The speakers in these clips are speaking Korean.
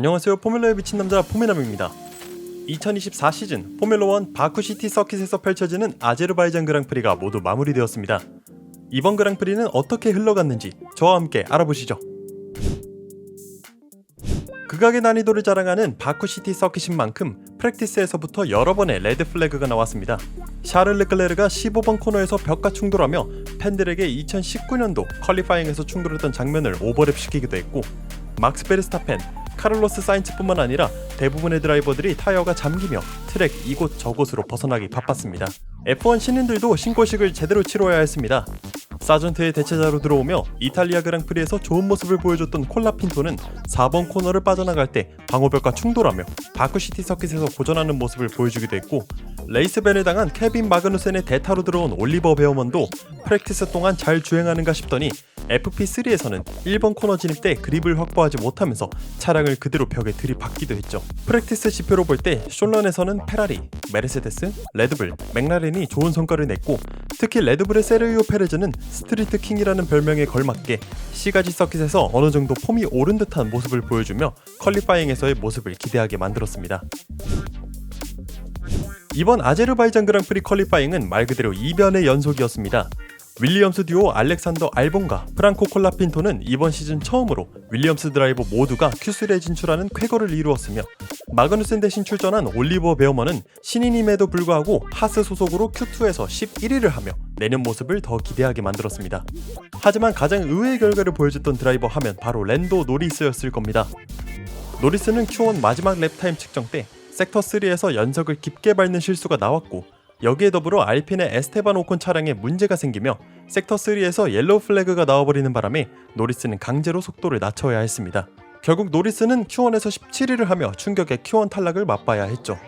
안녕하세요. 포뮬러에 미친 남자 포메남입니다. 2024 시즌 포뮬러1 바쿠시티 서킷에서 펼쳐지는 아제르바이잔 그랑프리가 모두 마무리되었습니다. 이번 그랑프리는 어떻게 흘러갔는지 저와 함께 알아보시죠. 극악의 난이도를 자랑하는 바쿠시티 서킷인 만큼 프랙티스에서부터 여러 번의 레드 플래그가 나왔습니다. 샤를 르클레르가 15번 코너에서 벽과 충돌하며 팬들에게 2019년도 퀄리파잉에서 충돌했던 장면을 오버랩 시키기도 했고 막스 베르스타펜, 카를로스 사인츠뿐만 아니라 대부분의 드라이버들이 타이어가 잠기며 트랙 이곳 저곳으로 벗어나기 바빴습니다. F1 신인들도 신고식을 제대로 치러야 했습니다. 사전트의 대체자로 들어오며 이탈리아 그랑프리에서 좋은 모습을 보여줬던 콜라핀토는 4번 코너를 빠져나갈 때 방어벽과 충돌하며 바쿠시티 서킷에서 고전하는 모습을 보여주기도 했고 레이스밴을 당한 케빈 마그누센의 대타로 들어온 올리버 베어먼도 프랙티스 동안 잘 주행하는가 싶더니 FP3에서는 1번 코너 진입 때 그립을 확보하지 못하면서 차량을 그대로 벽에 들이박기도 했죠. 프랙티스 지표로 볼 때 숄런에서는 페라리, 메르세데스, 레드불, 맥라렌이 좋은 성과를 냈고 특히 레드불의 세르이오 페레즈는 스트리트 킹이라는 별명에 걸맞게 C가지 서킷에서 어느 정도 폼이 오른 듯한 모습을 보여주며 퀄리파잉에서의 모습을 기대하게 만들었습니다. 이번 아제르바이잔 그랑프리 퀄리파잉은 말 그대로 이변의 연속이었습니다. 윌리엄스 듀오 알렉산더 알본과 프랑코 콜라핀토는 이번 시즌 처음으로 윌리엄스 드라이버 모두가 Q3에 진출하는 쾌거를 이루었으며 마그누센 대신 출전한 올리버 베어먼은 신인임에도 불구하고 하스 소속으로 Q2에서 11위를 하며 내년 모습을 더 기대하게 만들었습니다. 하지만 가장 의외의 결과를 보여줬던 드라이버 하면 바로 랜도 노리스였을 겁니다. 노리스는 Q1 마지막 랩타임 측정 때 섹터 3에서 연석을 깊게 밟는 실수가 나왔고 여기에 더불어 알핀의 에스테반 오콘 차량에 문제가 생기며 섹터 3에서 옐로우 플래그가 나와버리는 바람에 노리스는 강제로 속도를 낮춰야 했습니다. 결국 노리스는 Q1에서 17위를 하며 충격의 Q1 탈락을 맛봐야 했죠.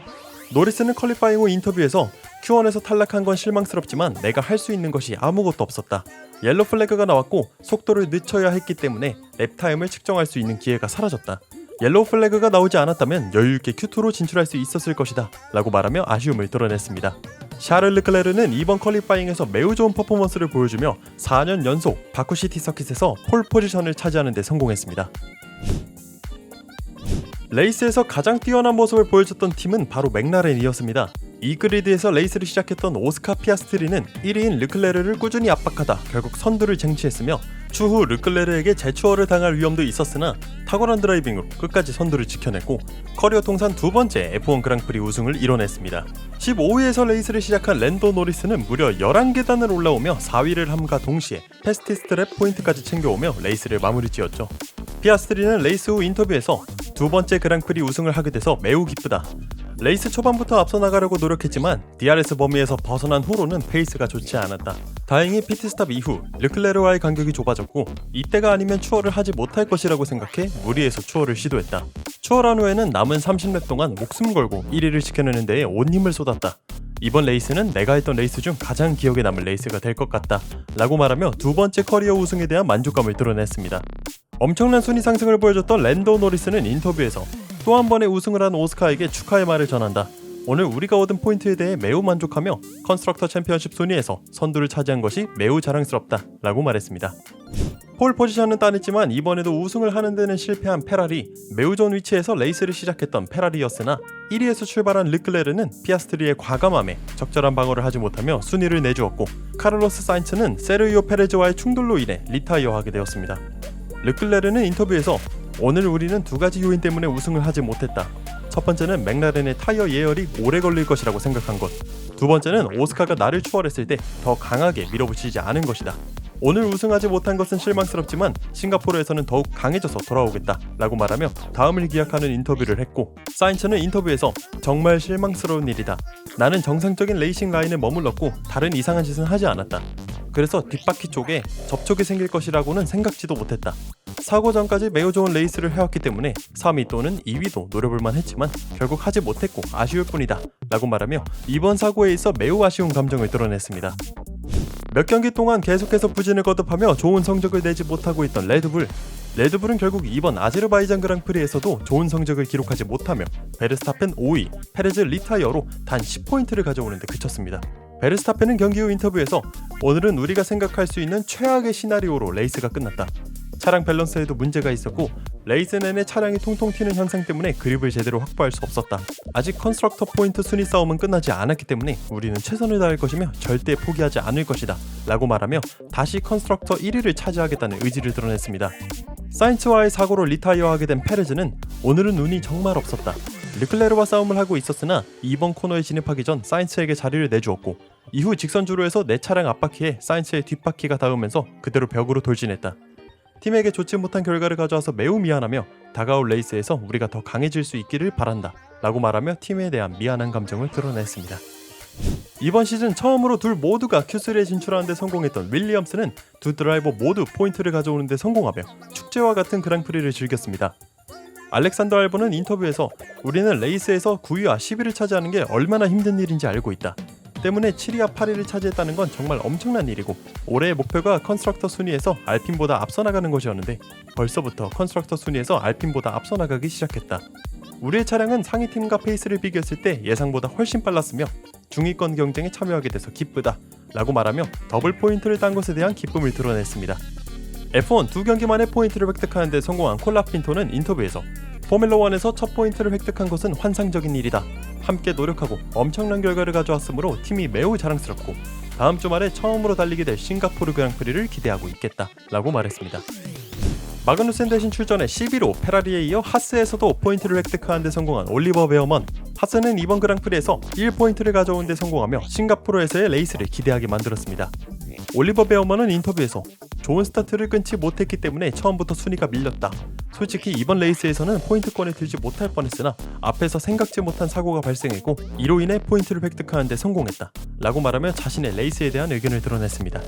노리스는 퀄리파잉 후 인터뷰에서 Q1에서 탈락한 건 실망스럽지만 내가 할 수 있는 것이 아무것도 없었다. 옐로 플래그가 나왔고 속도를 늦춰야 했기 때문에 랩타임을 측정할 수 있는 기회가 사라졌다. 옐로우 플래그가 나오지 않았다면 여유있게 Q2로 진출할 수 있었을 것이다 라고 말하며 아쉬움을 드러냈습니다. 샤를 르클레르는 이번 퀄리파잉에서 매우 좋은 퍼포먼스를 보여주며 4년 연속 바쿠시티 서킷에서 폴 포지션을 차지하는 데 성공했습니다. 레이스에서 가장 뛰어난 모습을 보여줬던 팀은 바로 맥라렌이었습니다. 이 그리드에서 레이스를 시작했던 오스카 피아스트리는 1위인 르클레르를 꾸준히 압박하다 결국 선두를 쟁취했으며 추후 르클레르에게 재추월을 당할 위험도 있었으나 탁월한 드라이빙으로 끝까지 선두를 지켜냈고 커리어 통산 두 번째 F1 그랑프리 우승을 이뤄냈습니다. 15위에서 레이스를 시작한 랜도 노리스는 무려 11계단을 올라오며 4위를 함과 동시에 패스티스트랩 포인트까지 챙겨오며 레이스를 마무리 지었죠. 피아스트리는 레이스 후 인터뷰에서 두 번째 그랑프리 우승을 하게 돼서 매우 기쁘다. 레이스 초반부터 앞서 나가려고 노력했지만 DRS 범위에서 벗어난 후로는 페이스가 좋지 않았다. 다행히 피트스탑 이후 르클레르와의 간격이 좁아졌고 이때가 아니면 추월을 하지 못할 것이라고 생각해 무리해서 추월을 시도했다. 추월한 후에는 남은 30렙 동안 목숨 걸고 1위를 지켜내는 데에 온 힘을 쏟았다. 이번 레이스는 내가 했던 레이스 중 가장 기억에 남을 레이스가 될 것 같다. 라고 말하며 두 번째 커리어 우승에 대한 만족감을 드러냈습니다. 엄청난 순위 상승을 보여줬던 랜도 노리스는 인터뷰에서 또 한 번의 우승을 한 오스카에게 축하의 말을 전한다. 오늘 우리가 얻은 포인트에 대해 매우 만족하며 컨스트럭터 챔피언십 순위에서 선두를 차지한 것이 매우 자랑스럽다 라고 말했습니다. 폴 포지션은 따냈지만 이번에도 우승을 하는 데는 실패한 페라리 매우 좋은 위치에서 레이스를 시작했던 페라리였으나 1위에서 출발한 르클레르는 피아스트리의 과감함에 적절한 방어를 하지 못하며 순위를 내주었고 카를로스 사인츠는 세르이오 페레즈와의 충돌로 인해 리타이어하게 되었습니다. 르클레르는 인터뷰에서 오늘 우리는 두 가지 요인 때문에 우승을 하지 못했다. 첫 번째는 맥라렌의 타이어 예열이 오래 걸릴 것이라고 생각한 것. 두 번째는 오스카가 나를 추월했을 때 더 강하게 밀어붙이지 않은 것이다. 오늘 우승하지 못한 것은 실망스럽지만 싱가포르에서는 더욱 강해져서 돌아오겠다 라고 말하며 다음을 기약하는 인터뷰를 했고 사인츠는 인터뷰에서 정말 실망스러운 일이다. 나는 정상적인 레이싱 라인에 머물렀고 다른 이상한 짓은 하지 않았다. 그래서 뒷바퀴 쪽에 접촉이 생길 것이라고는 생각지도 못했다. 사고 전까지 매우 좋은 레이스를 해왔기 때문에 3위 또는 2위도 노려볼만 했지만 결국 하지 못했고 아쉬울 뿐이다 라고 말하며 이번 사고에 있어 매우 아쉬운 감정을 드러냈습니다. 몇 경기 동안 계속해서 부진을 거듭하며 좋은 성적을 내지 못하고 있던 레드불 레드불은 결국 이번 아제르바이잔 그랑프리에서도 좋은 성적을 기록하지 못하며 베르스타펜 5위, 페레즈 리타이어로 단 10포인트를 가져오는 데 그쳤습니다. 베르스타펜은 경기 후 인터뷰에서 오늘은 우리가 생각할 수 있는 최악의 시나리오로 레이스가 끝났다. 차량 밸런스에도 문제가 있었고 레이스넨의 차량이 통통 튀는 현상 때문에 그립을 제대로 확보할 수 없었다. 아직 컨스트럭터 포인트 순위 싸움은 끝나지 않았기 때문에 우리는 최선을 다할 것이며 절대 포기하지 않을 것이다. 라고 말하며 다시 컨스트럭터 1위를 차지하겠다는 의지를 드러냈습니다. 사인츠와의 사고로 리타이어하게 된 페레즈는 오늘은 운이 정말 없었다. 르클레르와 싸움을 하고 있었으나 2번 코너에 진입하기 전 사인츠에게 자리를 내주었고 이후 직선 주로에서 내 차량 앞바퀴에 사인츠의 뒷바퀴가 닿으면서 그대로 벽으로 돌진했다. 팀에게 좋지 못한 결과를 가져와서 매우 미안하며 다가올 레이스에서 우리가 더 강해질 수 있기를 바란다. 라고 말하며 팀에 대한 미안한 감정을 드러냈습니다. 이번 시즌 처음으로 둘 모두가 Q3에 진출하는데 성공했던 윌리엄스는 두 드라이버 모두 포인트를 가져오는데 성공하며 축제와 같은 그랑프리를 즐겼습니다. 알렉산더 알본은 인터뷰에서 우리는 레이스에서 9위와 10위를 차지하는 게 얼마나 힘든 일인지 알고 있다. 때문에 7위와 8위를 차지했다는 건 정말 엄청난 일이고 올해의 목표가 컨스트럭터 순위에서 알핀보다 앞서 나가는 것이었는데 벌써부터 컨스트럭터 순위에서 알핀보다 앞서 나가기 시작했다. 우리의 차량은 상위 팀과 페이스를 비교했을 때 예상보다 훨씬 빨랐으며 중위권 경쟁에 참여하게 돼서 기쁘다 라고 말하며 더블 포인트를 딴 것에 대한 기쁨을 드러냈습니다. F1 두 경기 만에 포인트를 획득하는 데 성공한 콜라핀토는 인터뷰에서 포뮬러 1에서 첫 포인트를 획득한 것은 환상적인 일이다. 함께 노력하고 엄청난 결과를 가져왔으므로 팀이 매우 자랑스럽고 다음 주말에 처음으로 달리게 될 싱가포르 그랑프리를 기대하고 있겠다 라고 말했습니다. 마그누센 대신 출전해 11호 페라리에 이어 하스에서도 포인트를 획득하는 데 성공한 올리버 베어먼 하스는 이번 그랑프리에서 1포인트를 가져온 데 성공하며 싱가포르에서의 레이스를 기대하게 만들었습니다. 올리버 베어먼은 인터뷰에서 좋은 스타트를 끊지 못했기 때문에 처음부터 순위가 밀렸다. 솔직히 이번 레이스에서는 포인트권에 들지 못할 뻔했으나 앞에서 생각지 못한 사고가 발생했고 이로 인해 포인트를 획득하는 데 성공했다. 라고 말하며 자신의 레이스에 대한 의견을 드러냈습니다.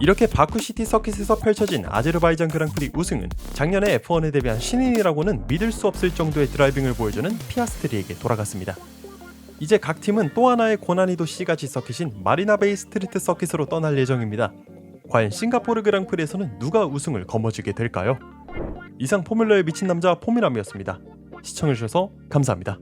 이렇게 바쿠시티 서킷에서 펼쳐진 아제르바이잔 그랑프리 우승은 작년에 F1에 데뷔한 신인이라고는 믿을 수 없을 정도의 드라이빙을 보여주는 피아스트리에게 돌아갔습니다. 이제 각 팀은 또 하나의 고난이도 C가 지 서킷인 마리나베이 스트리트 서킷으로 떠날 예정입니다. 과연 싱가포르 그랑프리에서는 누가 우승을 거머쥐게 될까요? 이상 포뮬러에 미친 남자 포미남이었습니다. 시청해주셔서 감사합니다.